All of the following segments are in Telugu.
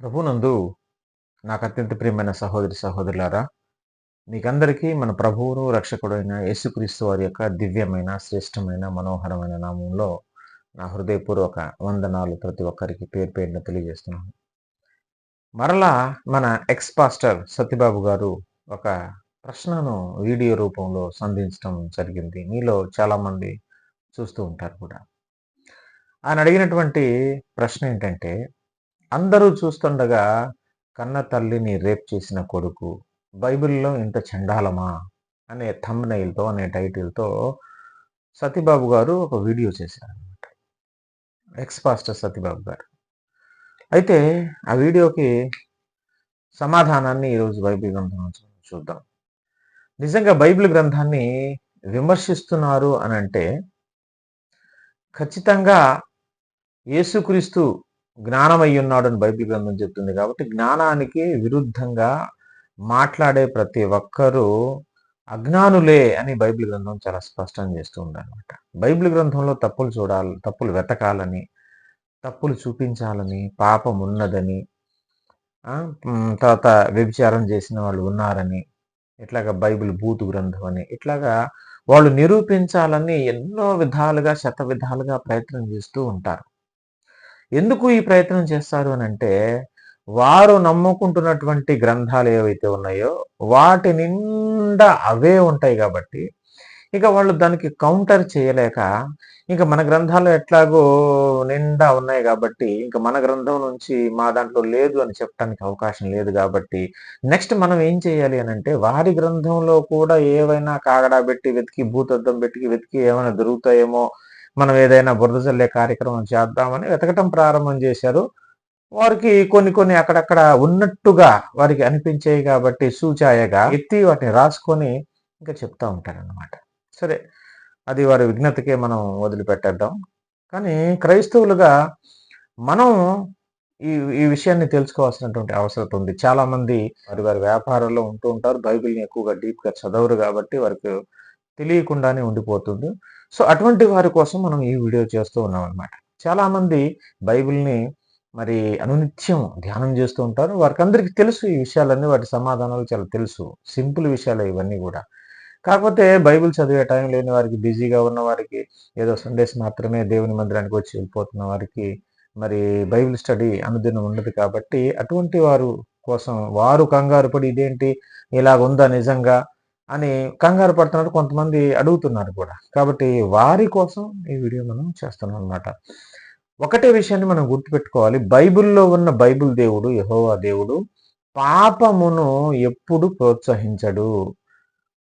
ప్రభునందు నాకు అత్యంత ప్రియమైన సహోదరి సహోదరులారా మీకందరికీ మన ప్రభువును రక్షకుడైన యేసుక్రీస్తు వారి యొక్క దివ్యమైన శ్రేష్టమైన మనోహరమైన నామంలో నా హృదయపూర్వక వందనాలు ప్రతి ఒక్కరికి పేరు పేరున తెలియజేస్తున్నాను. మరలా మన ఎక్స్ పాస్టర్ సత్యబాబు గారు ఒక ప్రశ్నను వీడియో రూపంలో సంధించడం జరిగింది. మీలో చాలామంది చూస్తూ ఉంటారు కూడా. ఆయన అడిగినటువంటి ప్రశ్న ఏంటంటే అందరూ చూస్తుండగా కన్న తల్లిని రేప్ చేసిన కొడుకు బైబిల్లో ఇంత చండాలమా? అనే థంబ్నైల్తో అనే టైటిల్తో సతీబాబు గారు ఒక వీడియో చేశారనమాట ఎక్స్ పాస్టర్ సతీబాబు గారు. అయితే ఆ వీడియోకి సమాధానాన్ని ఈరోజు బైబిల్ గ్రంథం నుంచి చూద్దాం. నిజంగా బైబిల్ గ్రంథాన్ని విమర్శిస్తున్నారు అని అంటే ఖచ్చితంగా యేసుక్రీస్తు జ్ఞానమై ఉన్నాడు అని బైబిల్ గ్రంథం చెప్తుంది కాబట్టి జ్ఞానానికి విరుద్ధంగా మాట్లాడే ప్రతి ఒక్కరూ అజ్ఞానులే అని బైబిల్ గ్రంథం చాలా స్పష్టం చేస్తూ ఉందన్నమాట. బైబిల్ గ్రంథంలో తప్పులు చూడాలి తప్పులు వెతకాలని తప్పులు చూపించాలని పాపం ఉన్నదని తర్వాత వ్యభిచారం చేసిన వాళ్ళు ఉన్నారని ఇట్లాగా బైబిల్ బూతు గ్రంథం అని ఇట్లాగా వాళ్ళు నిరూపించాలని ఎన్నో విధాలుగా శత విధాలుగా ప్రయత్నం చేస్తూ ఉంటారు. ఎందుకు ఈ ప్రయత్నం చేస్తారు అని అంటే వారు నమ్ముకుంటున్నటువంటి గ్రంథాలు ఏవైతే ఉన్నాయో వాటి నిండా అవే ఉంటాయి కాబట్టి ఇక వాళ్ళు దానికి కౌంటర్ చేయలేక ఇంకా మన గ్రంథాలు ఎట్లాగో నిండా ఉన్నాయి కాబట్టి ఇంకా మన గ్రంథం నుంచి మా దాంట్లో లేదు అని చెప్పడానికి అవకాశం లేదు కాబట్టి నెక్స్ట్ మనం ఏం చేయాలి అని అంటే వారి గ్రంథంలో కూడా ఏవైనా కాగడా పెట్టి వెతికి భూతద్దం పెట్టి వెతికి ఏమైనా దొరుకుతాయేమో మనం ఏదైనా బురద చల్లే కార్యక్రమం చేద్దామని వెతకటం ప్రారంభం చేశారు. వారికి కొన్ని కొన్ని అక్కడక్కడ ఉన్నట్టుగా వారికి అనిపించాయి కాబట్టి సూచాయగా ఎత్తి వాటిని రాసుకొని ఇంకా చెప్తా ఉంటారన్నమాట. సరే అది వారి విఘ్నతకే మనం వదిలిపెట్టేద్దాం. కానీ క్రైస్తవులుగా మనం ఈ ఈ విషయాన్ని తెలుసుకోవాల్సినటువంటి అవసరం ఉంది. చాలా మంది వారి వారి వ్యాపారాల్లో ఉంటూ ఉంటారు. బైబిల్ని ఎక్కువగా డీప్గా చదవరు కాబట్టి వారికి తెలియకుండానే ఉండిపోతుంది. సో అటువంటి వారి కోసం మనం ఈ వీడియో చేస్తూ ఉన్నాం అనమాట చాలామంది బైబిల్ని మరి అనునిత్యం ధ్యానం చేస్తూ ఉంటారు. వారికి అందరికీ తెలుసు ఈ విషయాలన్నీ వాటి సమాధానాలు చాలా తెలుసు. సింపుల్ విషయాలు ఇవన్నీ కూడా. కాకపోతే బైబిల్ చదివే టైం లేని వారికి బిజీగా ఉన్న వారికి ఏదో సండేస్ మాత్రమే దేవుని మందిరానికి వచ్చి వెళ్ళిపోతున్న వారికి మరి బైబిల్ స్టడీ అనుదినం ఉండదు కాబట్టి అటువంటి వారు కోసం వారు కంగారు పడి ఇదేంటి ఇలాగ ఉందా నిజంగా? అని కంగారు పడుతున్నారు కొంతమంది అడుగుతున్నారు కూడా. కాబట్టి వారి కోసం ఈ వీడియో మనం చేస్తున్నాం అన్నమాట. ఒకటే విషయాన్ని మనం గుర్తుపెట్టుకోవాలి. బైబిల్లో ఉన్న బైబిల్ దేవుడు యహోవా దేవుడు పాపమును ఎప్పుడు ప్రోత్సహించడు.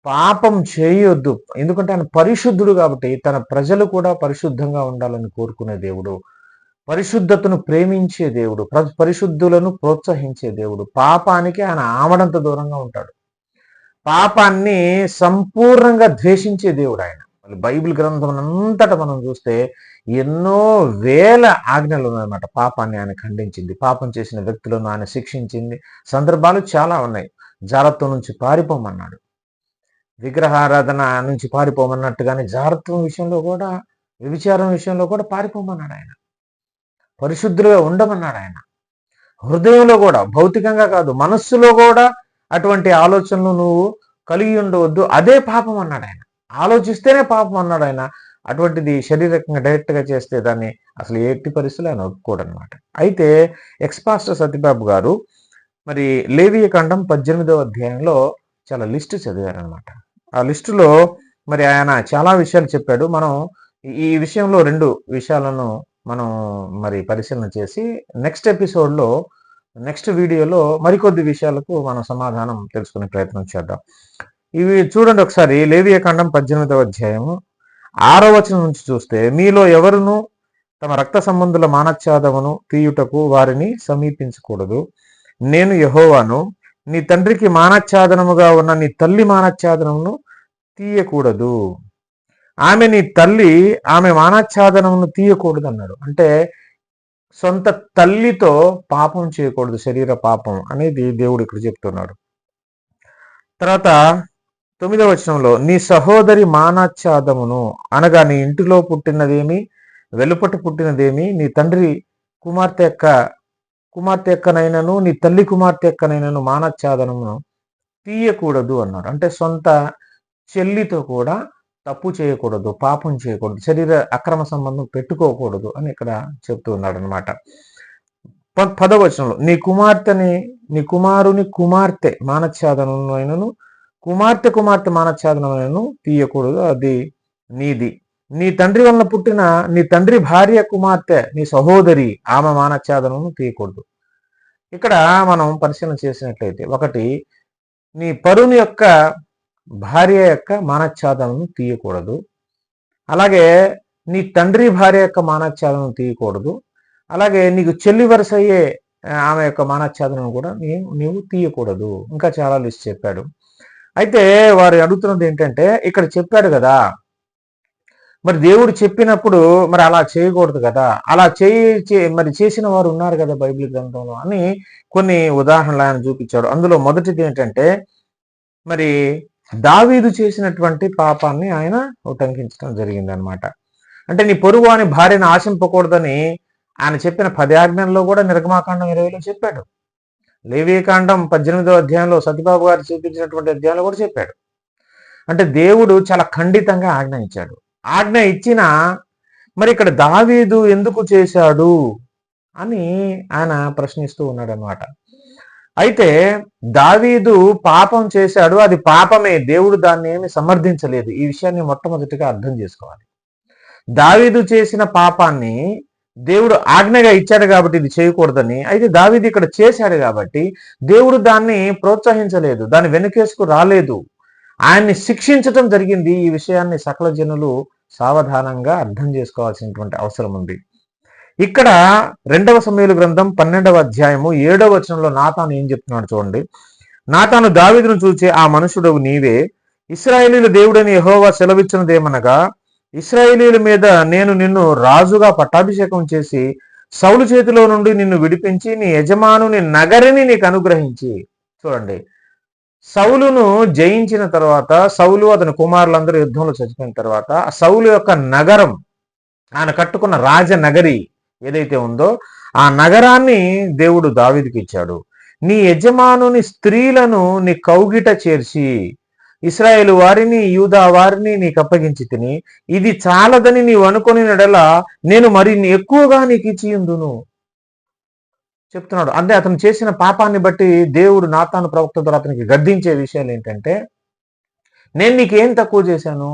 పాపం చేయొద్దు. ఎందుకంటే ఆయన పరిశుద్ధుడు కాబట్టి తన ప్రజలు కూడా పరిశుద్ధంగా ఉండాలని కోరుకునే దేవుడు. పరిశుద్ధతను ప్రేమించే దేవుడు ప్ర- పరిశుద్ధులను ప్రోత్సహించే దేవుడు. పాపానికి ఆయన ఆమడంత దూరంగా ఉంటాడు. పాపాన్ని సంపూర్ణంగా ద్వేషించే దేవుడు ఆయన. మళ్ళీ బైబిల్ గ్రంథం అంతటా మనం చూస్తే ఎన్నో వేల ఆజ్ఞలు ఉన్నాయన్నమాట పాపాన్ని ఆయన ఖండించింది. పాపం చేసిన వ్యక్తులను ఆయన శిక్షించింది. సందర్భాలు చాలా ఉన్నాయి. జాగ్రత్త నుంచి పారిపోమన్నాడు. విగ్రహారాధన నుంచి పారిపోమన్నట్టుగానే జాగ్రత్వం విషయంలో కూడా వ్యభిచారం విషయంలో కూడా పారిపోమన్నాడు ఆయన. పరిశుద్ధులుగా ఉండమన్నాడు ఆయన. హృదయంలో కూడా భౌతికంగా కాదు మనస్సులో కూడా అటువంటి ఆలోచనలు నువ్వు కలిగి ఉండవద్దు. అదే పాపం అన్నాడు ఆయన. ఆలోచిస్తేనే పాపం అన్నాడు ఆయన. అటువంటిది శారీరకంగా డైరెక్ట్గా చేస్తే దాన్ని అసలు ఎట్టి పరిస్థితులు ఆయన ఒప్పుకోడనమాట అయితే ఎక్స్పాస్టర్ సత్యబాబు గారు మరి లేవియ ఖండం పద్దెనిమిదవ అధ్యాయంలో చాలా లిస్టు చదివారనమాట ఆ లిస్టులో మరి ఆయన చాలా విషయాలు చెప్పాడు. మనం ఈ విషయంలో రెండు విషయాలను మనం మరి పరిశీలన చేసి నెక్స్ట్ ఎపిసోడ్లో నెక్స్ట్ వీడియోలో మరికొద్ది విషయాలకు మనం సమాధానం తెలుసుకునే ప్రయత్నం చేద్దాం. ఇవి చూడండి ఒకసారి లేవియ ఖండం పద్దెనిమిదవ అధ్యాయము ఆరో వచనం నుంచి చూస్తే మీలో ఎవరును తమ రక్త సంబంధుల మానచ్ఛాదమును తీయుటకు వారిని సమీపించకూడదు. నేను యహోవాను నీ తండ్రికి మానచ్ఛాదనముగా ఉన్న నీ తల్లి మానచ్ఛాదనమును తీయకూడదు. ఆమె నీ తల్లి ఆమె మానచ్ఛాదనమును తీయకూడదు అన్నాడు అంటే సొంత తల్లితో పాపం చేయకూడదు శరీర పాపం అనేది దేవుడు ఇక్కడ చెప్తున్నాడు. తర్వాత తొమ్మిదవ వచనంలో నీ సహోదరి మానాచ్ఛాదమును అనగా నీ ఇంటిలో పుట్టినదేమి వెలుపట పుట్టినదేమి నీ తండ్రి కుమార్తె యొక్క కుమార్తె ఎక్కనైనను నీ తల్లి కుమార్తె ఎక్కనైనను మానచ్ఛాదనమును తీయకూడదు అన్నాడు. అంటే సొంత చెల్లితో కూడా తప్పు చేయకూడదు పాపం చేయకూడదు శరీర అక్రమ సంబంధం పెట్టుకోకూడదు అని ఇక్కడ చెప్తూ ఉన్నాడు అనమాట పదవచనంలో నీ కుమార్తెని నీ కుమారుని కుమార్తె మానఛాదనమైనను కుమార్తె కుమార్తె మానఛాదనమైనను తీయకూడదు అది నీది. నీ తండ్రి వలన పుట్టిన నీ తండ్రి భార్య కుమార్తె నీ సహోదరి ఆమె మానఛాదనను తీయకూడదు. ఇక్కడ మనం పరిశీలన చేసినట్లయితే ఒకటి నీ పరుని యొక్క భార్య యొక్క మానచ్ఛాదనను తీయకూడదు. అలాగే నీ తండ్రి భార్య యొక్క మానచ్ఛాదనను తీయకూడదు. అలాగే నీకు చెల్లి వరుస అయ్యే ఆమె యొక్క మానచ్ఛాదనను కూడా నీవు నీవు తీయకూడదు. ఇంకా చాలా లిస్ట్ చెప్పాడు. అయితే వారు అడుగుతున్నది ఏంటంటే ఇక్కడ చెప్పాడు కదా మరి దేవుడు చెప్పినప్పుడు మరి అలా చేయకూడదు కదా అలా చేయి మరి చేసిన వారు ఉన్నారు కదా బైబిల్ గ్రంథంలో అని కొన్ని ఉదాహరణలు ఆయన చూపించాడు. అందులో మొదటిది ఏంటంటే మరి దావీదు చేసినటువంటి పాపాన్ని ఆయన ఉటంకించడం జరిగింది అనమాట అంటే నీ పొరుగు అని భార్యను ఆశింపకూడదని ఆయన చెప్పిన పది ఆజ్ఞల్లో కూడా నిర్గమాకాండం ఇరవైలో చెప్పాడు. లేవీకాండం పద్దెనిమిదో అధ్యాయంలో సత్యబాబు గారు చూపించినటువంటి అధ్యాయంలో కూడా చెప్పాడు. అంటే దేవుడు చాలా ఖండితంగా ఆజ్ఞ ఇచ్చాడు. ఆజ్ఞ ఇచ్చిన మరి ఇక్కడ దావీదు ఎందుకు చేశాడు? అని ఆయన ప్రశ్నిస్తూ ఉన్నాడు అనమాట అయితే దావీదు పాపం చేశాడు. అది పాపమే. దేవుడు దాన్ని ఏమి సమర్థించలేదు. ఈ విషయాన్ని మొట్టమొదటిగా అర్థం చేసుకోవాలి. దావీదు చేసిన పాపాన్ని దేవుడు ఆజ్ఞగా ఇచ్చాడు కాబట్టి ఇది చేయకూడదని అయితే దావీది ఇక్కడ చేశాడు కాబట్టి దేవుడు దాన్ని ప్రోత్సహించలేదు. దాన్ని వెనుకేసుకు రాలేదు. ఆయన్ని శిక్షించటం జరిగింది. ఈ విషయాన్ని సకల జనులు సావధానంగా అర్థం చేసుకోవాల్సినటువంటి అవసరం ఉంది. ఇక్కడ రెండవ సమయలు గ్రంథం పన్నెండవ అధ్యాయము ఏడవ వచనంలో నాతాను ఏం చెప్తున్నాడు చూడండి. నాతాను దావిదును చూచే ఆ మనుషుడు నీవే. ఇస్రాయేలీల దేవుడని యహోవా సెలవిచ్చినదేమనగా ఇస్రాయేలీల మీద నేను నిన్ను రాజుగా పట్టాభిషేకం చేసి సౌలు చేతిలో నుండి నిన్ను విడిపించి నీ యజమానుని నగరిని నీకు అనుగ్రహించి. చూడండి. సౌలును జయించిన తర్వాత సౌలు అతని కుమారులందరూ యుద్ధంలో చచ్చిపోయిన తర్వాత సౌలు యొక్క నగరం ఆయన కట్టుకున్న రాజనగరి ఏదైతే ఉందో ఆ నగరాన్ని దేవుడు దావిదికి ఇచ్చాడు. నీ యజమానుని స్త్రీలను నీ కౌగిట చేర్చి ఇస్రాయేల్ వారిని యూదా వారిని నీకు అప్పగించి తిని ఇది చాలదని నీవు అనుకుని నడల నేను మరి ఎక్కువగా నీకు ఇచ్చి ఉందును చెప్తున్నాడు. అంటే అతను చేసిన పాపాన్ని బట్టి దేవుడు నాతాను ప్రవక్త ద్వారా అతనికి గద్దించే విషయాలు ఏంటంటే నేను నీకు ఏం తక్కువ చేశాను?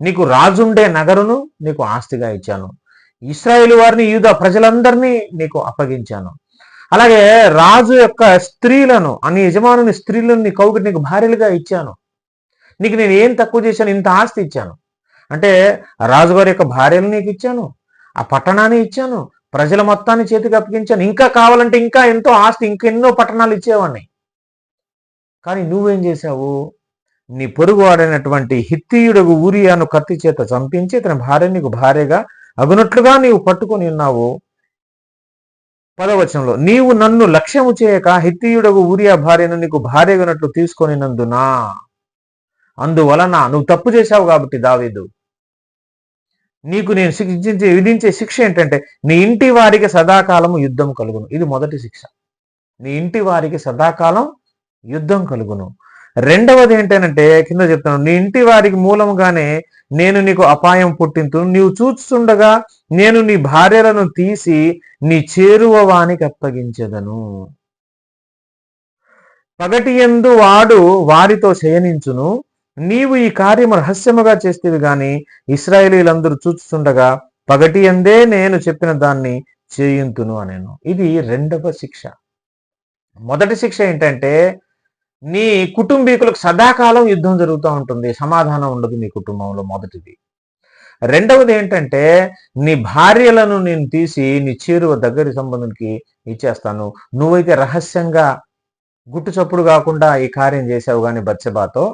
నీకు రాజుండే నగరును నీకు ఆస్తిగా ఇచ్చాను. ఇస్రాయేల్ వారిని యూద ప్రజలందరినీ నీకు అప్పగించాను. అలాగే రాజు యొక్క స్త్రీలను అని యజమానుని స్త్రీలను నీ కౌగిటి నీకు భార్యలుగా ఇచ్చాను. నీకు నేను ఏం తక్కువ చేశాను ఇంత ఆస్తి ఇచ్చాను. అంటే రాజుగారి యొక్క భార్యలు నీకు ఇచ్చాను ఆ పట్టణాన్ని ఇచ్చాను ప్రజల మొత్తాన్ని చేతికి అప్పగించాను. ఇంకా కావాలంటే ఇంకా ఎంతో ఆస్తి ఇంకెన్నో పట్టణాలు ఇచ్చేవాడిని. కానీ నువ్వేం చేశావు? నీ పొరుగువాడైనటువంటి హిత్తియుడు ఊరియాను కత్తి చేత చంపించి తన భార్య నీకు భార్యగా అగునట్లుగా నీవు పట్టుకొని ఉన్నావు. పదవచనంలో నీవు నన్ను లక్ష్యము చేయక హిత్తియుడగు ఊరియా భార్యను నీకు భార్యగునట్లు తీసుకొని నందునా? అందువలన నువ్వు తప్పు చేశావు కాబట్టి దావీదు. నీకు నేను శిక్షించే విధించే శిక్ష ఏంటంటే నీ ఇంటి వారికి సదాకాలము యుద్ధం కలుగును. ఇది మొదటి శిక్ష. నీ ఇంటి వారికి సదాకాలం యుద్ధం కలుగును. రెండవది ఏంటంటే కింద చెప్తాను నీ ఇంటి వారికి మూలముగానే నేను నీకు అపాయం పుట్టింతు నీవు చూస్తుండగా నేను నీ భార్యలను తీసి నీ చేరువవానికి అప్పగించదను. పగటి ఎందు వాడు వారితో శయనించును. నీవు ఈ కార్యము రహస్యముగా చేస్తేవి గాని ఇస్రాయేలీలందరూ చూస్తుండగా పగటి ఎందే నేను చెప్పిన దాన్ని చేయుంతును అనేను. ఇది రెండవ శిక్ష. మొదటి శిక్ష ఏంటంటే నీ కుటుంబీకులకు సదాకాలం యుద్ధం జరుగుతూ ఉంటుంది సమాధానం ఉండదు నీ కుటుంబంలో మొదటిది. రెండవది ఏంటంటే నీ భార్యలను నేను తీసి నీ చేరువ దగ్గరి సంబంధునికి ఇచ్చేస్తాను. నువ్వైతే రహస్యంగా గుట్టు చప్పుడు కాకుండా ఈ కార్యం చేసావు కానీ బచ్చబాతో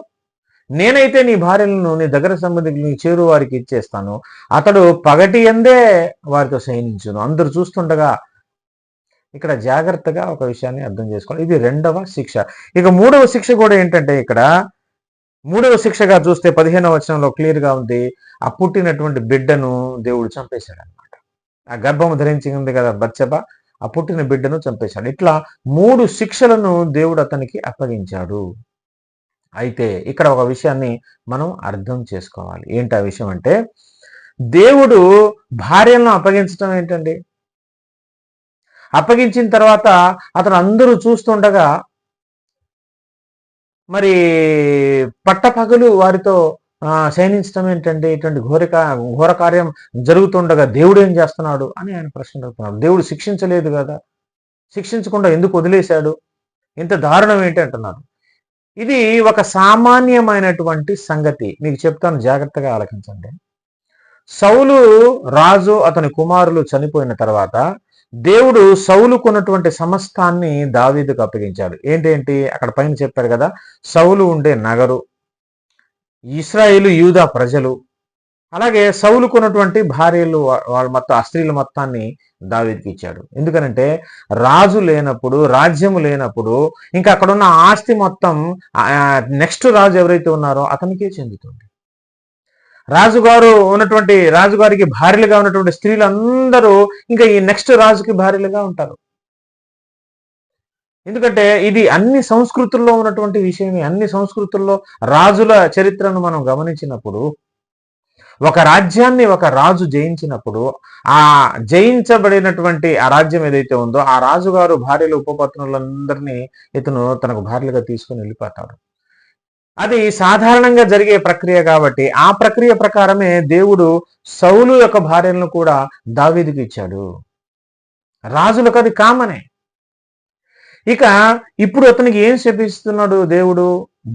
నేనైతే నీ భార్యలను నీ దగ్గర సంబంధించి నీ చేరు వారికి ఇచ్చేస్తాను. అతడు పగటి ఎందే వారితో శయనించును. అందరు చూస్తుండగా ఇక్కడ జాగ్రత్తగా ఒక విషయాన్ని అర్థం చేసుకోవాలి. ఇది రెండవ శిక్ష. ఇక మూడవ శిక్ష కూడా ఏంటంటే ఇక్కడ మూడవ శిక్షగా చూస్తే పదిహేనవ వచనంలో క్లియర్గా ఉంది. ఆ పుట్టినటువంటి బిడ్డను దేవుడు చంపేశాడు అనమాట ఆ గర్భము ధరించింది కదా బచ్చబ ఆ పుట్టిన బిడ్డను చంపేశాడు. ఇట్లా మూడు శిక్షలను దేవుడు అతనికి అప్పగించాడు. అయితే ఇక్కడ ఒక విషయాన్ని మనం అర్థం చేసుకోవాలి. ఏంటి ఆ విషయం అంటే దేవుడు భార్యలను అప్పగించడం ఏంటండి? అప్పగించిన తర్వాత అతను అందరూ చూస్తుండగా మరి పట్టపగలు వారితో శయనించడం ఏంటంటే ఇటువంటి ఘోరక ఘోర కార్యం జరుగుతుండగా దేవుడు ఏం చేస్తున్నాడు? అని ఆయన ప్రశ్న అడుగుతున్నాడు. దేవుడు శిక్షించలేదు కదా? శిక్షించకుండా ఎందుకు వదిలేశాడు? ఇంత దారుణం ఏంటి? అంటున్నారు ఇది ఒక సామాన్యమైనటువంటి సంగతి. మీకు చెప్తాను జాగ్రత్తగా ఆలకించండి. సౌలు రాజు అతని కుమారులు చనిపోయిన తర్వాత దేవుడు సౌలుకున్నటువంటి సమస్తాన్ని దావీదుకు అప్పగించాడు. ఏంటేంటి అక్కడ పైన చెప్పారు కదా సౌలు ఉండే నగరు ఇస్రాయేలు యూదా ప్రజలు అలాగే సౌలుకున్నటువంటి భార్యలు వాళ్ళ మొత్తం ఆ స్త్రీల మొత్తాన్ని దావీదుకి ఇచ్చాడు. ఎందుకనంటే రాజు లేనప్పుడు రాజ్యము లేనప్పుడు ఇంకా అక్కడ ఉన్న ఆస్తి మొత్తం నెక్స్ట్ రాజు ఎవరైతే ఉన్నారో అతనికే చెందుతుంది. రాజుగారు ఉన్నటువంటి రాజుగారికి భార్యలుగా ఉన్నటువంటి స్త్రీలందరూ ఇంకా ఈ నెక్స్ట్ రాజుకి భార్యలుగా ఉంటారు. ఎందుకంటే ఇది అన్ని సంస్కృతుల్లో ఉన్నటువంటి విషయమే. అన్ని సంస్కృతుల్లో రాజుల చరిత్రను మనం గమనించినప్పుడు ఒక రాజ్యాన్ని ఒక రాజు జయించినప్పుడు ఆ జయించబడినటువంటి ఆ రాజ్యం ఏదైతే ఉందో ఆ రాజుగారు భార్యలు ఉపపత్నులందరినీ ఇతను తనకు భార్యలుగా తీసుకుని వెళ్ళిపోతాడు. అది సాధారణంగా జరిగే ప్రక్రియ కాబట్టి ఆ ప్రక్రియ ప్రకారమే దేవుడు సౌలు యొక్క భార్యలను కూడా దావీదుకి ఇచ్చాడు. రాజులకు అది కామనే. ఇక ఇప్పుడు అతనికి ఏం శపిస్తున్నాడు దేవుడు?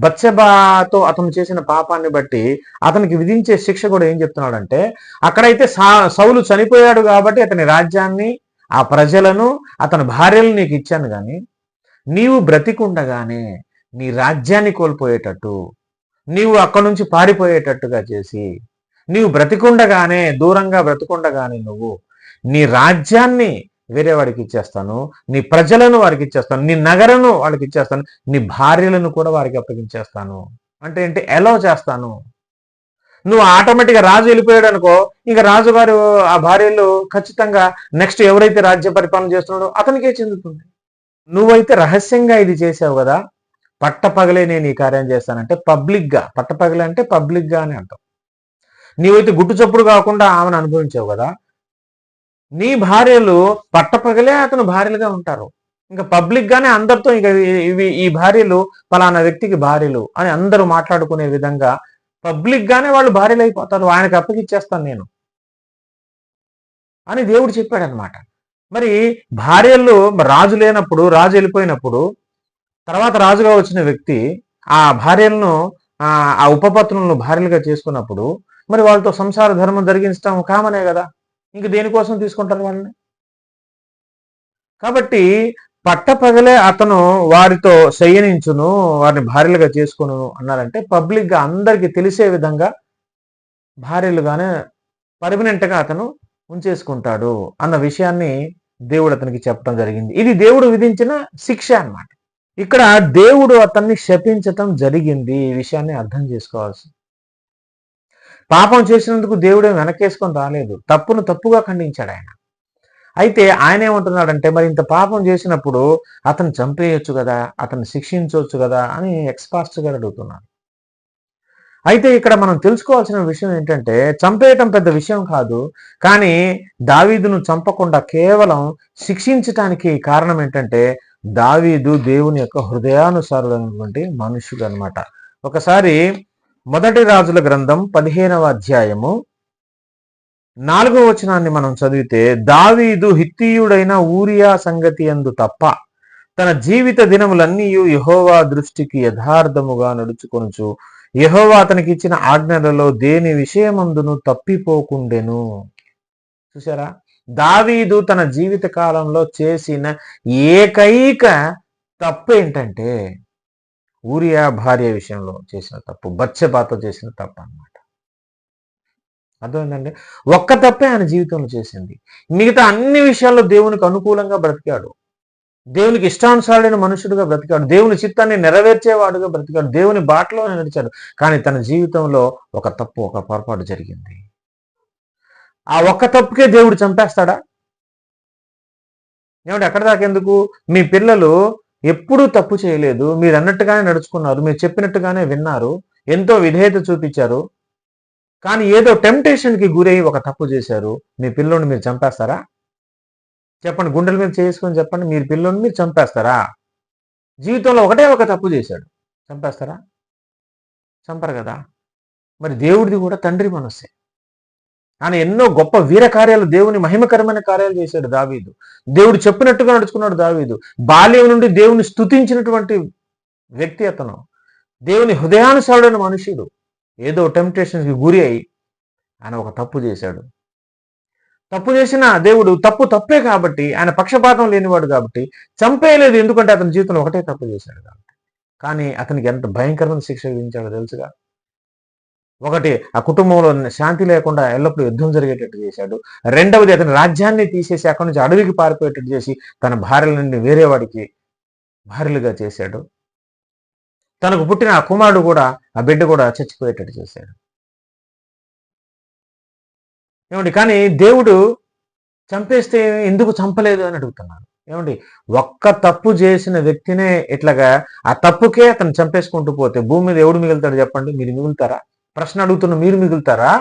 బత్సబాతో అతను చేసిన పాపాన్ని బట్టి అతనికి విధించే శిక్ష కూడా ఏం చెప్తున్నాడంటే అక్కడైతే సా సౌలు చనిపోయాడు కాబట్టి అతని రాజ్యాన్ని ఆ ప్రజలను అతని భార్యలు నీకు ఇచ్చాను కానీ నీవు బ్రతికుండగానే నీ రాజ్యాన్ని కోల్పోయేటట్టు నీవు అక్కడి నుంచి పారిపోయేటట్టుగా చేసి నీవు బ్రతికుండగానే దూరంగా బ్రతికుండగానే నువ్వు నీ రాజ్యాన్ని వేరే వాడికి ఇచ్చేస్తాను నీ ప్రజలను వారికి ఇచ్చేస్తాను నీ నగరను వాళ్ళకి ఇచ్చేస్తాను నీ భార్యలను కూడా వారికి అప్పగించేస్తాను. అంటే ఏంటి? ఎలా చేస్తాను. నువ్వు ఆటోమేటిక్గా రాజు వెళ్ళిపోయాడు అనుకో ఇంకా రాజుగారు ఆ భార్యలు ఖచ్చితంగా నెక్స్ట్ ఎవరైతే రాజ్య పరిపాలన చేస్తున్నాడో అతనికే చెందుతుంది. నువ్వైతే రహస్యంగా ఇది చేసావు కదా పట్టపగలే నేను ఈ కార్యం చేస్తానంటే పబ్లిక్గా పట్టపగలే అంటే పబ్లిక్గా అని అంటాం నీవైతే గుట్టు చప్పుడు కాకుండా ఆమెను అనుభవించావు కదా? నీ భార్యలు పట్టపగలే అతను భార్యలుగా ఉంటారు. ఇంకా పబ్లిక్ గానే అందరితో ఇక ఇవి- ఈ భార్యలు పలానా వ్యక్తికి భార్యలు అని అందరూ మాట్లాడుకునే విధంగా పబ్లిక్ గానే వాళ్ళు భార్యలు అయిపోతారు ఆయనకు అప్పగిచ్చేస్తాను నేను అని దేవుడు చెప్పాడు అనమాట మరి భార్యలు రాజు లేనప్పుడు రాజు వెళ్ళిపోయినప్పుడు తర్వాత రాజుగా వచ్చిన వ్యక్తి ఆ భార్యలను ఆ ఉపపత్నులను భార్యలుగా చేసుకున్నప్పుడు మరి వాళ్ళతో సంసార ధర్మం జరిగించడం కామనే కదా. ఇంక దేనికోసం తీసుకుంటారు వాళ్ళని? కాబట్టి పట్టపగలే అతను వారితో శయనించును వారిని భార్యలుగా చేసుకును అన్నారంటే పబ్లిక్గా తెలిసే విధంగా భార్యలుగానే పర్మనెంట్గా అతను ఉంచేసుకుంటాడు అన్న విషయాన్ని దేవుడు అతనికి చెప్పడం జరిగింది. ఇది దేవుడు విధించిన శిక్ష అన్నమాట. ఇక్కడ దేవుడు అతన్ని శపించటం జరిగింది. ఈ విషయాన్ని అర్థం చేసుకోవాల్సి పాపం చేసినందుకు దేవుడే వెనకేసుకొని రాలేదు. తప్పును తప్పుగా ఖండించాడు ఆయన. అయితే ఆయన ఏమంటున్నాడంటే మరి ఇంత పాపం చేసినప్పుడు అతను చంపేయొచ్చు కదా? అతను శిక్షించవచ్చు కదా? అని ఎక్స్పాస్ట్ గారు అడుగుతున్నారు. అయితే ఇక్కడ మనం తెలుసుకోవాల్సిన విషయం ఏంటంటే చంపేయటం పెద్ద విషయం కాదు. కానీ దావీదును చంపకుండా కేవలం శిక్షించటానికి కారణం ఏంటంటే దావీదు దేవుని యొక్క హృదయానుసారుడైనటువంటి మనుషుడు అనమాట ఒకసారి మొదటి రాజుల గ్రంథం పదిహేనవ అధ్యాయము నాలుగవ వచనాన్ని మనం చదివితే దావీదు హిత్తీయుడైన ఊరియా సంగతి అందు తప్ప తన జీవిత దినములన్నీ యహోవా దృష్టికి యథార్థముగా నడుచుకొనుచు యహోవా అతనికి ఇచ్చిన ఆజ్ఞలలో దేని విషయమందును తప్పిపోకుండెను. చూసారా దావీదు తన జీవిత కాలంలో చేసిన ఏకైక తప్పు ఏంటంటే ఊరియా భార్య విషయంలో చేసిన తప్పు బచ్చబాతో చేసిన తప్పు అన్నమాట. అర్థమైందండి? ఒక్క తప్పే ఆయన జీవితంలో చేసింది. మిగతా అన్ని విషయాల్లో దేవునికి అనుకూలంగా బ్రతికాడు. దేవునికి ఇష్టానుసారుడైన మనుషుడుగా బ్రతికాడు. దేవుని చిత్తాన్ని నెరవేర్చేవాడుగా బ్రతికాడు. దేవుని బాటలో నడిచాడు కానీ తన జీవితంలో ఒక తప్పు ఒక పొరపాటు జరిగింది. ఆ ఒక్క తప్పుకే దేవుడు చంపేస్తాడా? ఏమంటే ఎక్కడ దాకా ఎందుకు? మీ పిల్లలు ఎప్పుడూ తప్పు చేయలేదు. మీరు అన్నట్టుగానే నడుచుకున్నారు. మీరు చెప్పినట్టుగానే విన్నారు. ఎంతో విధేయత చూపించారు. కానీ ఏదో టెంప్టేషన్కి గురై ఒక తప్పు చేశారు. మీ పిల్లోని మీరు చంపేస్తారా? చెప్పండి గుండెల మీద చేసుకొని చెప్పండి. మీరు పిల్లోని మీరు చంపేస్తారా? జీవితంలో ఒకటే ఒక తప్పు చేశాడు. చంపేస్తారా? చంపరు కదా? మరి దేవుడిది కూడా తండ్రి మనస్సే. ఆయన ఎన్నో గొప్ప వీర కార్యాలు దేవుని మహిమకరమైన కార్యాలు చేశాడు దావీదు. దేవుడు చెప్పినట్టుగా నడుచుకున్నాడు దావీదు. బాల్యం నుండి దేవుని స్తుతించినటువంటి వ్యక్తి అతను. దేవుని హృదయానుసారుడైన మనుషుడు. ఏదో టెంప్టేషన్స్కి గురి అయి ఆయన ఒక తప్పు చేశాడు. తప్పు చేసిన దేవుడు తప్పు తప్పే కాబట్టి ఆయన పక్షపాతం లేనివాడు కాబట్టి చంపేయలేదు. ఎందుకంటే అతని జీవితంలో ఒకటే తప్పు చేశాడు కాబట్టి. కానీ అతనికి ఎంత భయంకరమైన శిక్ష విధించాడో తెలుసుగా? ఒకటి ఆ కుటుంబంలో శాంతి లేకుండా ఎల్లప్పుడూ యుద్ధం జరిగేటట్టు చేశాడు. రెండవది అతని రాజ్యాన్ని తీసేసి అక్కడి నుంచి అడవికి పారిపోయేటట్టు చేసి తన భార్యల నుండి వేరే వాడికి భార్యలుగా చేశాడు. తనకు పుట్టిన ఆ కుమారుడు కూడా ఆ బిడ్డ కూడా చచ్చిపోయేటట్టు చేశాడు. ఏమండి కానీ దేవుడు చంపేస్తే ఎందుకు చంపలేదు అని అడుగుతున్నాను ఏమండి ఒక్క తప్పు చేసిన వ్యక్తినే ఇట్లాగా ఆ తప్పుకే అతను చంపేసుకుంటూ పోతే భూమి మీద ఎవడు మిగులుతాడు చెప్పండి? మీరు మిగులుతారా? ప్రశ్న అడుగుతున్న మీరు మిగులుతారా?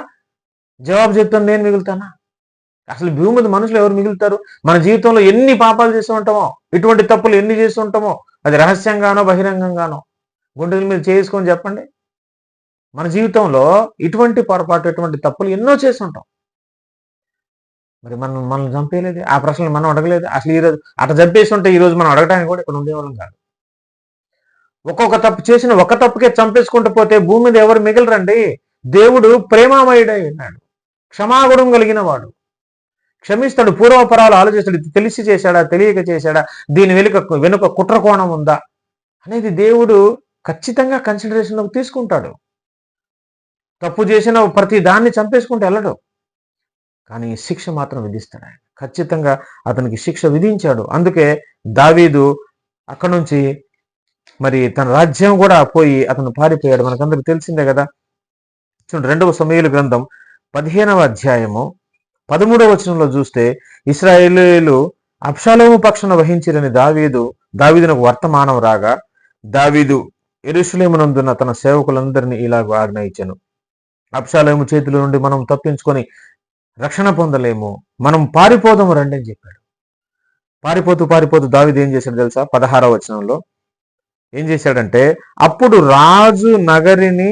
జవాబు చెప్తాను నేను మిగులుతానా? అసలు భూమి మీద మనుషులు ఎవరు మిగులుతారు? మన జీవితంలో ఎన్ని పాపాలు చేసి ఉంటామో ఇటువంటి తప్పులు ఎన్ని చేసి ఉంటామో అది రహస్యంగానో బహిరంగంగానో గుండెల మీద చేసుకొని చెప్పండి. మన జీవితంలో ఇటువంటి పొరపాటు ఇటువంటి తప్పులు ఎన్నో చేసి ఉంటాం. మరి మనం మనల్ని చంపేయలేదు? ఆ ప్రశ్నలు మనం అడగలేదు? అసలు ఈరోజు అట చంపేసి ఉంటే ఈరోజు మనం అడగడానికి కూడా ఇక్కడ ఉండేవాళ్ళం కాదు. ఒక్కొక్క తప్పు చేసిన ఒక తప్పుకే చంపేసుకుంటూ పోతే భూమి మీద ఎవరు మిగిలరండి? దేవుడు ప్రేమామయుడై ఉన్నాడు క్షమాగుణం కలిగిన వాడు క్షమిస్తాడు పూర్వపరాలు ఆలోచిస్తాడు తెలిసి చేశాడా తెలియక చేశాడా దీని వెనుక వెనుక కుట్ర కోణం ఉందా అనేది దేవుడు ఖచ్చితంగా కన్సిడరేషన్లోకి తీసుకుంటాడు. తప్పు చేసిన ప్రతి దాన్ని చంపేసుకుంటూ వెళ్ళడు. కానీ శిక్ష మాత్రం విధిస్తాడు ఆయన. ఖచ్చితంగా అతనికి శిక్ష విధించాడు. అందుకే దావీదు అక్కడి నుంచి మరి తన రాజ్యం కూడా పోయి అతను పారిపోయాడు. మనకందరికి తెలిసిందే కదా. చూడండి రెండవ సమయలు గ్రంథం పదిహేనవ అధ్యాయము పదమూడవ వచనంలో చూస్తే ఇస్రాయేలీలు అప్షాలోము పక్షాన వహించిరని దావీదు దావీదునకు వర్తమానం రాగా దావీదు ఎరుసలేమునందున్న తన సేవకులందరినీ ఇలాగ ఆజ్ఞయించను. అప్షాలేము చేతుల నుండి మనం తప్పించుకొని రక్షణ పొందలేము. మనం పారిపోదాము రండి అని చెప్పాడు. పారిపోతూ పారిపోతూ దావీదు ఏం చేశాడు తెలుసా? పదహారవ వచనంలో ఏం చేశాడంటే అప్పుడు రాజు నగరిని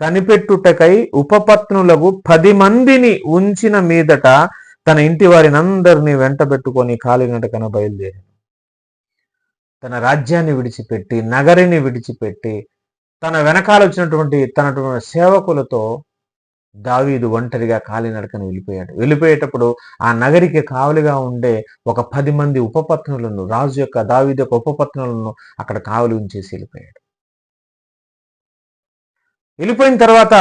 కనిపెట్టుటకై ఉపపత్నులకు పది మందిని ఉంచిన మీదట తన ఇంటి వారిని అందరినీ వెంటబెట్టుకొని కాలినటకన బయలుదేరి తన రాజ్యాన్ని విడిచిపెట్టి నగరిని విడిచిపెట్టి తన వెనకాల వచ్చినటువంటి తన సేవకులతో దావీదు ఒంటరిగా కాలినడకని వెళ్ళిపోయాడు. వెళ్ళిపోయేటప్పుడు ఆ నగరికి కావలిగా ఉండే ఒక పది మంది ఉపపత్నులను రాజు యొక్క దావీదు యొక్క ఉపపత్నులను అక్కడ కావలి ఉంచేసి వెళ్ళిపోయాడు. వెళ్ళిపోయిన తర్వాత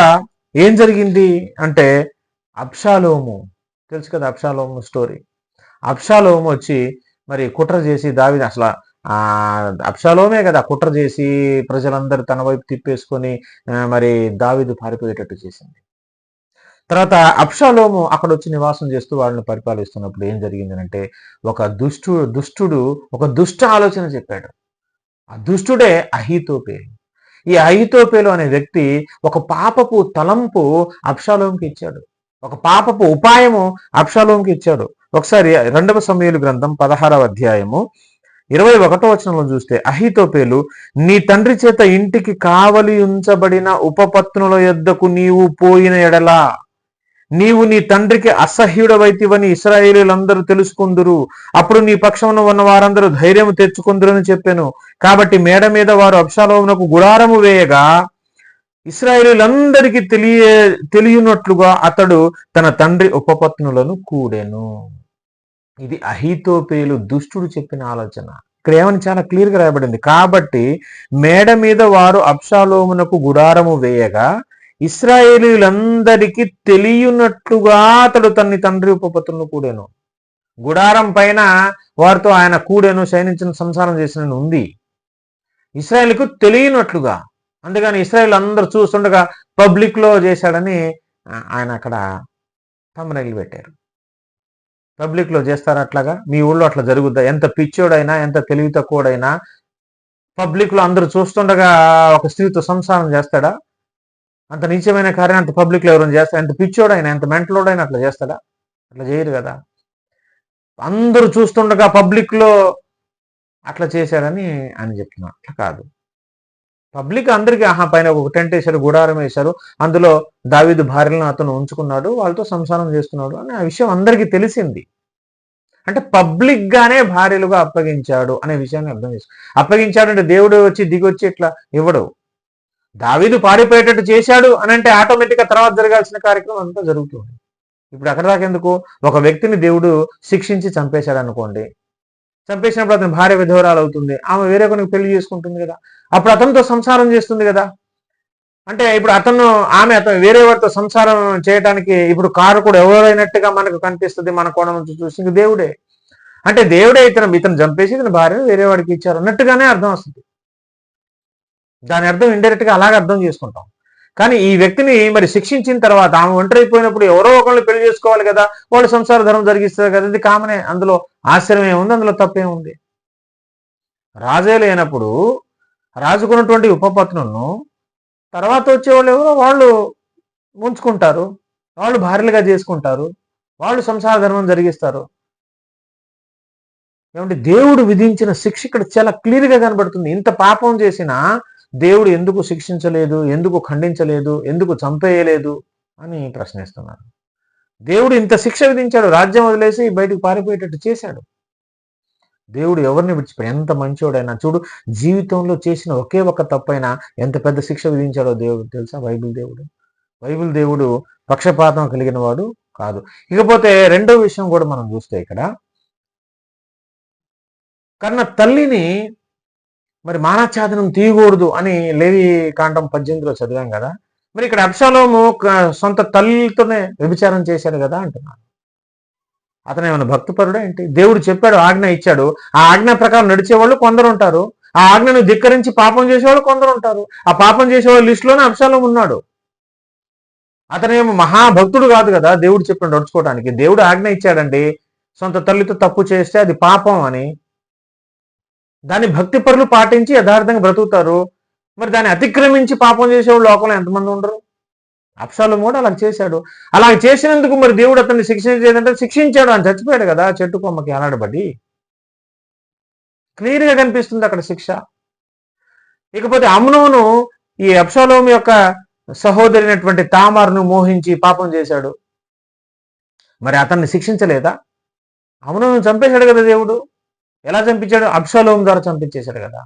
ఏం జరిగింది అంటే అప్షాలోము తెలుసు కదా అప్షాలోము స్టోరీ. అప్షాలోము వచ్చి మరి కుట్ర చేసి దావి అసలు ఆ కదా కుట్ర చేసి ప్రజలందరూ తన వైపు తిప్పేసుకొని మరి దావీదు పారిపోయేటట్టు చేసింది. తర్వాత అప్షాలోము అక్కడ వచ్చి నివాసం చేస్తూ వాళ్ళని పరిపాలిస్తున్నప్పుడు ఏం జరిగింది అంటే ఒక దుష్టు దుష్టుడు ఒక దుష్ట ఆలోచన చెప్పాడు. ఆ దుష్టుడే అహితోపేలు. ఈ అహితోపేలు అనే వ్యక్తి ఒక పాపపు తలంపు అప్షాలోంకి ఇచ్చాడు. ఒక పాపపు ఉపాయము అప్షాలోంకి ఇచ్చాడు. ఒకసారి రెండవ సమయలు గ్రంథం పదహారవ అధ్యాయము ఇరవై ఒకటో వచనంలో చూస్తే అహితోపేలు నీ తండ్రి చేత ఇంటికి కావలి ఉంచబడిన ఉపపత్నుల యొద్దకు నీవు పోయిన ఎడలా నీవు నీ తండ్రికి అసహ్యుడవైతివని ఇస్రాయేలీలందరూ తెలుసుకుందురు. అప్పుడు నీ పక్షమున ఉన్న వారందరూ ధైర్యం తెచ్చుకుందురని అని చెప్పాను. కాబట్టి మేడ మీద వారు అబ్షాలోమునకు గుడారము వేయగా ఇస్రాయేలీలందరికీ తెలియ తెలియనట్లుగా అతడు తన తండ్రి ఉపపత్నులను కూడెను. ఇది అహితోపేలు దుష్టుడు చెప్పిన ఆలోచన. ఇక్కడ ఏమని చాలా క్లియర్గా రాయబడింది. కాబట్టి మేడ మీద వారు అబ్షాలోమునకు గుడారము వేయగా ఇస్రాయేలీలందరికీ తెలియనట్లుగా అతడు తన్ని తండ్రి ఉపపత్తులను కూడాను. గుడారం పైన వారితో ఆయన కూడాను శయనించిన సంసారం చేసిన ఉంది. ఇస్రాయేల్కు తెలియనట్లుగా. అందుకని ఇస్రాయేల్ అందరూ చూస్తుండగా పబ్లిక్లో చేశాడని ఆయన అక్కడ తమ్మనగిలి పెట్టారు. పబ్లిక్లో చేస్తారు అట్లాగా? మీ ఊళ్ళో అట్లా జరుగుద్దా? ఎంత పిచ్చోడైనా ఎంత తెలివి తక్కువడైనా పబ్లిక్లో అందరూ చూస్తుండగా ఒక స్త్రీతో సంసారం చేస్తాడా? అంత నీచమైన కార్యం అంత పబ్లిక్లో ఎవరైనా చేస్తారు ఎంత పిచ్చోడైనా ఎంత మెంటలోడైనా అట్లా చేస్తాడా? అట్లా చేయరు కదా. అందరూ చూస్తుండగా పబ్లిక్లో అట్లా చేశారని ఆయన చెప్తున్నా. అట్లా కాదు. పబ్లిక్ అందరికీ ఆహా పైన ఒక టెంట్ వేశారు గుడారం వేశారు. అందులో దావీదు భార్యలను అతను ఉంచుకున్నాడు. వాళ్ళతో సంసారం చేస్తున్నాడు అని ఆ విషయం అందరికీ తెలిసింది. అంటే పబ్లిక్ గానే భార్యలుగా అప్పగించాడు అనే విషయాన్ని అర్థం చేసుకో. అప్పగించాడు అంటే దేవుడు వచ్చి దిగొచ్చి ఇట్లా ఇవ్వడు. దావీదు పారిపోయేటట్టు చేశాడు అని అంటే ఆటోమేటిక్గా తర్వాత జరగాల్సిన కార్యక్రమం అంతా జరుగుతుంది. ఇప్పుడు అక్కడ దాకా ఎందుకు? ఒక వ్యక్తిని దేవుడు శిక్షించి చంపేశాడు అనుకోండి. చంపేసినప్పుడు అతని భార్య విధవరాలు అవుతుంది. ఆమె వేరే కొనికి పెళ్ళి చేసుకుంటుంది కదా. అప్పుడు అతనితో సంసారం చేస్తుంది కదా. అంటే ఇప్పుడు అతను ఆమె అతను వేరే వారితో సంసారం చేయడానికి ఇప్పుడు కారు కూడా ఎవరైనట్టుగా మనకు కనిపిస్తుంది మన కోణం నుంచి చూసి దేవుడే. అంటే దేవుడే ఇతను ఇతను చంపేసి ఇతని భార్యను వేరే వాడికి ఇచ్చారు అన్నట్టుగానే అర్థం వస్తుంది. దాని అర్థం ఇండైరెక్ట్గా అలాగే అర్థం చేసుకుంటాం. కానీ ఈ వ్యక్తిని మరి శిక్షించిన తర్వాత ఆమె ఒంటరి అయిపోయినప్పుడు ఎవరో ఒకళ్ళు పెళ్ళి చేసుకోవాలి కదా వాళ్ళు సంసార ధర్మం జరిగిస్తారు కదా ఇది కామనే అందులో ఆశ్చర్యం ఏముంది అందులో తప్పేముంది రాజే లేనప్పుడు రాజుకున్నటువంటి ఉపపత్నులను తర్వాత వచ్చేవాళ్ళు ఎవరో వాళ్ళు ముంచుకుంటారు వాళ్ళు భార్యలుగా చేసుకుంటారు వాళ్ళు సంసార ధర్మం జరిగిస్తారు. ఏమంటే దేవుడు విధించిన శిక్ష ఇక్కడ చాలా క్లియర్గా కనబడుతుంది. ఇంత పాపం చేసినా దేవుడు ఎందుకు శిక్షించలేదు ఎందుకు ఖండించలేదు ఎందుకు చంపేయలేదు అని ప్రశ్నిస్తున్నారు. దేవుడు ఇంత శిక్ష విధించాడు రాజ్యం వదిలేసి బయటకు పారిపోయేటట్టు చేశాడు. దేవుడు ఎవరిని విడిచిపోయి ఎంత మంచివాడైనా చూడు జీవితంలో చేసిన ఒకే ఒక్క తప్పైనా ఎంత పెద్ద శిక్ష విధించాడో దేవుడు తెలుసా? బైబిల్ దేవుడు. బైబిల్ దేవుడు పక్షపాతం కలిగిన వాడు కాదు. ఇకపోతే రెండో విషయం కూడా మనం చూస్తే ఇక్కడ కన్న తల్లిని మరి మానఛాదనం తీయకూడదు అని లేవి కాండం పద్దెనిమిదిలో చదివాం కదా. మరి ఇక్కడ అబ్షాలోము సొంత తల్లితోనే వ్యభిచారం చేశాడు కదా అంటున్నాను అతను ఏమైనా భక్తిపరుడా ఏంటి? దేవుడు చెప్పాడు ఆజ్ఞ ఇచ్చాడు. ఆ ఆజ్ఞ ప్రకారం నడిచేవాళ్ళు కొందరు ఉంటారు. ఆ ఆజ్ఞను ధిక్కరించి పాపం చేసేవాళ్ళు కొందరు ఉంటారు. ఆ పాపం చేసేవాళ్ళ లిస్టులోనే అబ్షాలోం ఉన్నాడు. అతనేమో మహాభక్తుడు కాదు కదా దేవుడు చెప్పిన నడుచుకోవడానికి దేవుడు ఆజ్ఞ ఇచ్చాడండి సొంత తల్లితో తప్పు చేస్తే అది పాపం అని. దాన్ని భక్తి పరులు పాటించి యథార్థంగా బ్రతుకుతారు. మరి దాన్ని అతిక్రమించి పాపం చేసేవాళ్ళు లోకంలో ఎంతమంది ఉండరు? అప్సాలు కూడా అలా చేశాడు. అలా చేసినందుకు మరి దేవుడు అతన్ని శిక్షించేదంటే శిక్షించాడు అని చచ్చిపోయాడు కదా చెట్టు కొమ్మకి అలాడబడి క్లియర్గా కనిపిస్తుంది అక్కడ శిక్ష. ఇకపోతే అమ్నోను ఈ అప్షాలోం యొక్క సహోదరినటువంటి తామారును మోహించి పాపం చేశాడు. మరి అతన్ని శిక్షించలేదా? అమ్నోను చంపేశాడు కదా దేవుడు. ఎలా చంపించాడు? అబ్షలోం ద్వారా చంపించేశాడు కదా.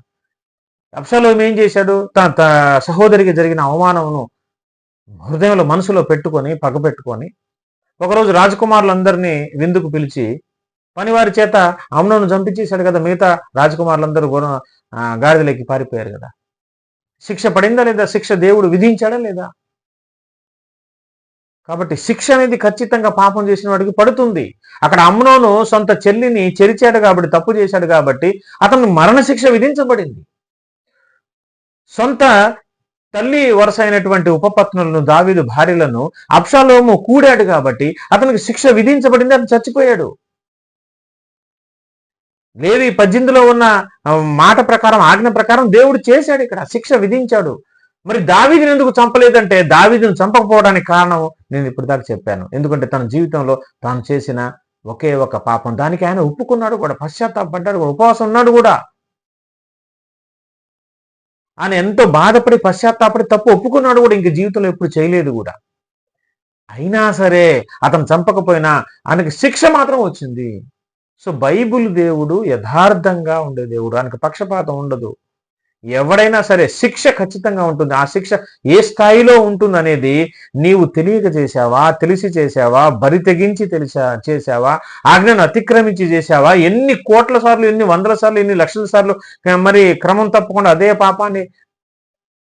అబ్షలోం ఏం చేశాడు? తన త- సహోదరికి జరిగిన అవమానమును హృదయంలో మనసులో పెట్టుకొని పగపెట్టుకొని ఒకరోజు రాజకుమారులందరినీ విందుకు పిలిచి పనివారి చేత అమ్నోను చంపించేశాడు కదా మిగతా రాజకుమారులందరూ గుర్ర ఆ, పారిపోయారు కదా. శిక్ష పడిందా లేదా? శిక్ష దేవుడు విధించాడా లేదా? కాబట్టి శిక్ష అనేది ఖచ్చితంగా పాపం చేసిన వాడికి పడుతుంది. అక్కడ అమ్నోను సొంత చెల్లిని చెరిచాడు కాబట్టి తప్పు చేశాడు కాబట్టి అతను మరణశిక్ష విధించబడింది. సొంత తల్లి వరుస అయినటువంటి ఉపపత్నులను దావీదు భార్యలను అప్షాలోము కూడాడు కాబట్టి అతనికి శిక్ష విధించబడింది అతను చచ్చిపోయాడు. లేదు ఈ పద్దెనిమిదిలో ఉన్న మాట ప్రకారం ఆజ్ఞ ప్రకారం దేవుడు చేశాడు ఇక్కడ శిక్ష విధించాడు. మరి దావీదిని ఎందుకు చంపలేదంటే దావీదిని చంపకపోవడానికి కారణం నేను ఇప్పుడు దాకా చెప్పాను. ఎందుకంటే తన జీవితంలో తాను చేసిన ఒకే ఒక పాపం. దానికి ఆయన ఒప్పుకున్నాడు కూడా పశ్చాత్తాపడ్డాడు కూడా ఉపవాసం ఉన్నాడు కూడా. ఆయన ఎంతో బాధపడి పశ్చాత్తాపడి తప్పు ఒప్పుకున్నాడు కూడా ఇంక జీవితంలో ఎప్పుడు చేయలేదు కూడా. అయినా సరే అతను చంపకపోయినా ఆయనకి శిక్ష మాత్రం వచ్చింది. సో బైబిల్ దేవుడు యథార్థంగా ఉండే దేవుడు. ఆయనకు పక్షపాతం ఉండదు. ఎవడైనా సరే శిక్ష ఖచ్చితంగా ఉంటుంది. ఆ శిక్ష ఏ స్థాయిలో ఉంటుంది అనేది నీవు తెలియక చేశావా తెలిసి చేశావా బరి తెగించి తెలిసా చేశావా ఆజ్ఞను అతిక్రమించి చేశావా ఎన్ని కోట్ల సార్లు ఎన్ని వందల సార్లు ఎన్ని లక్షల సార్లు మరి క్రమం తప్పకుండా అదే పాపాన్ని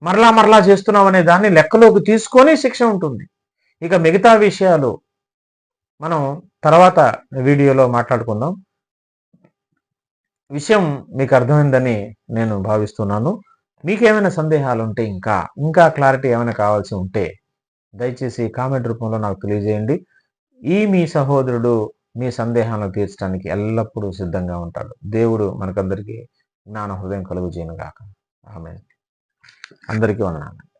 మరలా మరలా చేస్తున్నావు అనే దాన్ని లెక్కలోకి తీసుకొని శిక్ష ఉంటుంది. ఇక మిగతా విషయాలు మనం తర్వాత వీడియోలో మాట్లాడుకుందాం. విషయం మీకు అర్థమైందని నేను భావిస్తున్నాను. మీకేమైనా సందేహాలు ఉంటే ఇంకా ఇంకా క్లారిటీ ఏమైనా కావాల్సి ఉంటే దయచేసి కామెంట్ రూపంలో నాకు తెలియజేయండి. ఈ మీ సహోదరుడు మీ సందేహాలను తీర్చడానికి ఎల్లప్పుడూ సిద్ధంగా ఉంటాడు. దేవుడు మనకందరికీ జ్ఞాన హృదయం కలుగు చేయను గాక ఆమె అందరికీ వందనాలు.